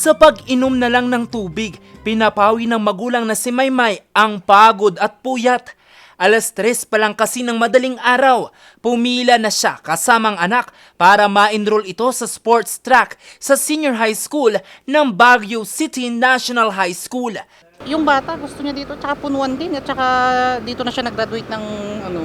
Sa pag-inom na lang ng tubig, pinapawi ng magulang na si Maymay ang pagod at puyat. Alas tres pa lang kasi ng madaling araw, pumila na siya kasamang anak para ma-enroll ito sa sports track sa senior high school ng Baguio City National High School. Yung bata gusto niya dito, tsaka punuan din at tsaka dito na siya nag-graduate ng ano,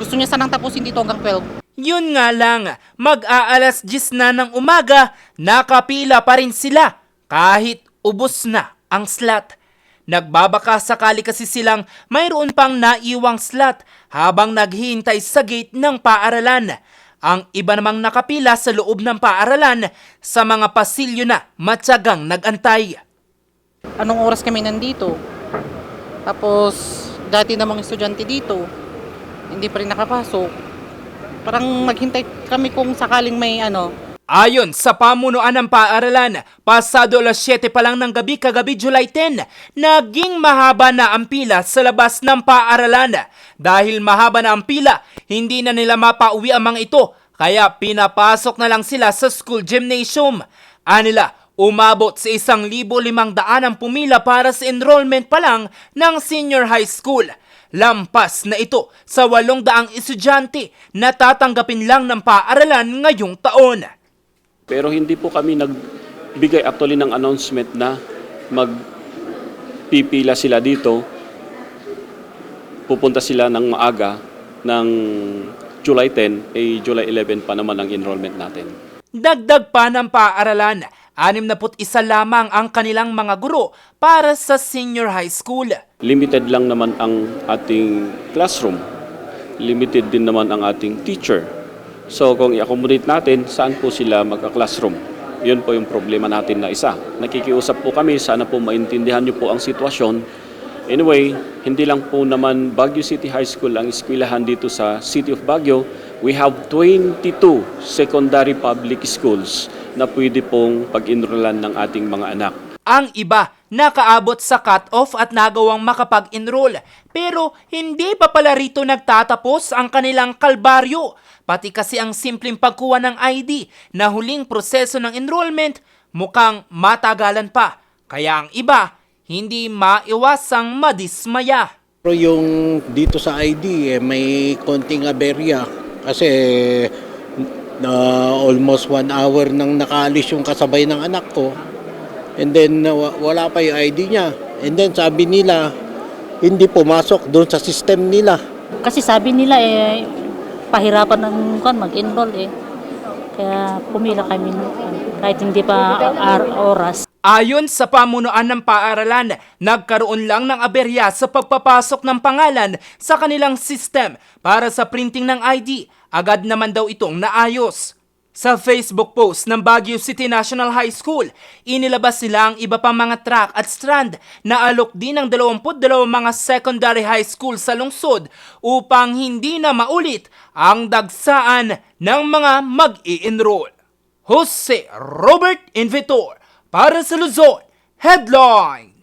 gusto niya sanang tapusin dito hanggang 12. Yun nga lang, mag-aalas 10 na ng umaga, nakapila pa rin sila kahit ubos na ang slot. Nagbabaka sakali kasi silang mayroon pang naiwang slot habang naghihintay sa gate ng paaralan. Ang iba namang nakapila sa loob ng paaralan sa mga pasilyo na matyagang nagantay. Anong oras kami nandito? Tapos dati namang estudyante dito, hindi pa rin nakapasok. Parang maghintay kami kung sakaling may ano, Ayon sa pamunuan ng paaralan, pasado alas 7 pa lang ng gabi kagabi July 10, naging mahaba na ang pila sa labas ng paaralan. Dahil mahaba na ang pila, hindi na nila mapauwi ang mga ito, kaya pinapasok na lang sila sa school gymnasium. Anila, umabot sa isang libo limang daan ang pumila para sa enrollment pa lang ng senior high school. Lampas na ito sa walong daang estudyante na tatanggapin lang ng paaralan ngayong taon. Pero hindi po kami nagbigay actually ng announcement na magpipila sila dito. Pupunta sila ng maaga ng July 10, eh July 11 pa naman ang enrollment natin. Dagdag pa ng paaralan, 61 lamang ang kanilang mga guro para sa senior high school. Limited lang naman ang ating classroom. Limited din naman ang ating teacher. So kung i-accommodate natin, saan po sila magka-classroom? Yun po yung problema natin na isa. Nakikiusap po kami, sana po maintindihan niyo po ang sitwasyon. Anyway, hindi lang po naman Baguio City High School ang eskwelahan dito sa City of Baguio. We have 22 secondary public schools na pwede pong pag-enrollan ng ating mga anak. Ang iba nakaabot sa cut-off at nagawang makapag-enroll pero hindi pa pala rito nagtatapos ang kanilang kalbaryo. Pati kasi ang simpleng pagkuha ng ID na huling proseso ng enrollment mukhang matagalan pa. Kaya ang iba hindi maiwasang madismaya. Pero yung dito sa ID, eh, may konting aberya kasi na almost one hour nang nakaalis yung kasabay ng anak ko. And then uh, wa- wala pa yung ID niya. And then sabi nila, hindi pumasok doon sa system nila. Kasi sabi nila eh, pahirapan ng kan mag-enroll eh. Kaya pumila kami kahit hindi pa oras. Ayon sa pamunuan ng paaralan, nagkaroon lang ng aberya sa pagpapasok ng pangalan sa kanilang system para sa printing ng ID. Agad naman daw itong naayos. Sa Facebook post ng Baguio City National High School, inilabas sila ang iba pang mga track at strand na alok din ng 22 mga secondary high school sa lungsod upang hindi na maulit ang dagsaan ng mga mag-i-enroll. Jose Robert Invitor بررسل الزوي هيدلاين